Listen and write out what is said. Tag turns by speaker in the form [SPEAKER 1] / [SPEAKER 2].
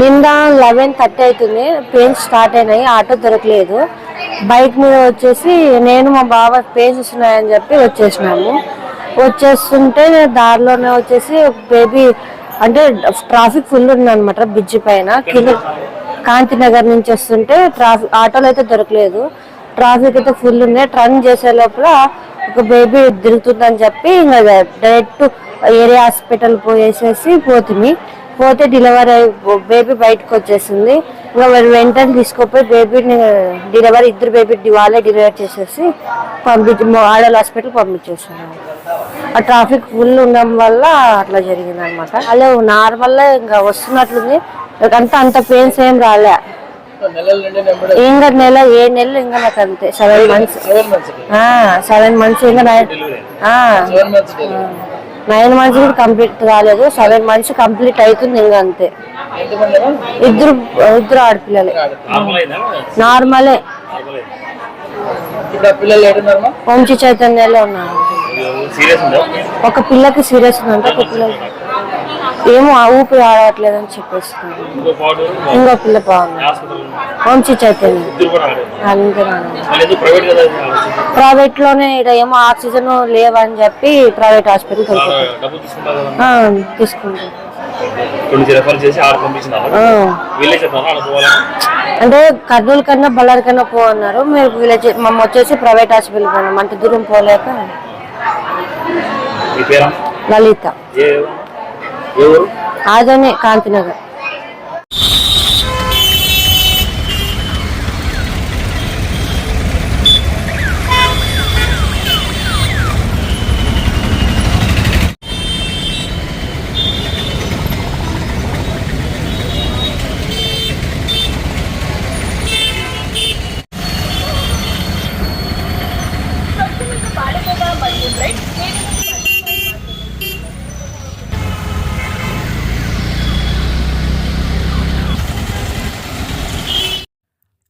[SPEAKER 1] నిన్న eleven thirty అవుతుంది. Pains start అయినాయి. ఆటో దొరకలేదు. బైక్ మీద వచ్చేసి నేను మా బావ పెయిన్స్ వస్తున్నాయని చెప్పి వచ్చేసినాము. వచ్చేస్తుంటే దారిలోనే వచ్చేసి బేబీ అంటే ట్రాఫిక్ ఫుల్ ఉందన్నమాట బ్రిడ్జి పైన. కింద కాంతినగర్ నుంచి వస్తుంటే ట్రాఫిక్ ఆటోలు అయితే దొరకలేదు. ట్రాఫిక్ అయితే ఫుల్ ఉంది. ట్రన్ చేసే లోపల ఒక బేబీ తిరుగుతుందని చెప్పి ఇంకా డైరెక్ట్ ఏరియా హాస్పిటల్ పోయేసేసి పోతుంది. పోతే డెలివరీ అయి బేబీ బయటకు వచ్చేసింది. ఇంకా మరి వెంటనే తీసుకుపోయి బేబీని డెలివరీ ఇద్దరు బేబీ వాళ్ళే డెలివరీ చేసేసి పంపించి ఆడల్ హాస్పిటల్ పంపించేస్తున్నాం ఆ ట్రాఫిక్ ఫుల్ ఉండడం వల్ల అట్లా జరిగింది అనమాట అలా నార్మల్ ఇంకా వస్తున్నట్లుంది. అంతా అంత పెయిన్స్ ఏం రాలే. ఇంకా నెల ఏ నెలలు ఇంకా నాకు అంతే. సెవెన్ మంత్స్
[SPEAKER 2] సెవెన్ మంత్స్
[SPEAKER 1] ఇంకా నైన్
[SPEAKER 2] మంత్స్
[SPEAKER 1] కూడా కంప్లీట్ కాలేదు. సెవెన్ మంత్స్ కంప్లీట్ అవుతుంది ఇంకా అంతే? ఇద్దరు ఇద్దరు ఆడపిల్లలే.
[SPEAKER 2] నార్మల్. పిల్లలు
[SPEAKER 1] వంశీ చైతన్యలో ఉన్నారు. ఒక పిల్లకి సీరియస్ ఉందంటే ఒక పిల్లకి ఏమో ఆ ఊపిరి ఆడట్లేదు అని చెప్పేస్తున్నారు.
[SPEAKER 2] ఇంకో
[SPEAKER 1] పిల్ల బాగుంది. వంశీ చైతన్య. ప్రైవేట్లోనే ఇక్కడ ఏమో ఆక్సిజన్ లేవని చెప్పి ప్రైవేట్ హాస్పిటల్ తీసుకుంటాం అంటే కర్నూలు కన్నా బళ్ళారి కన్నా పో అన్నారు మీరు విలేజ్ మమ్మ వచ్చేసి ప్రైవేట్ హాస్పిటల్ పోయినాం అంత దూరం పోలేక. Lalitha.
[SPEAKER 2] A A
[SPEAKER 1] Kantinagar.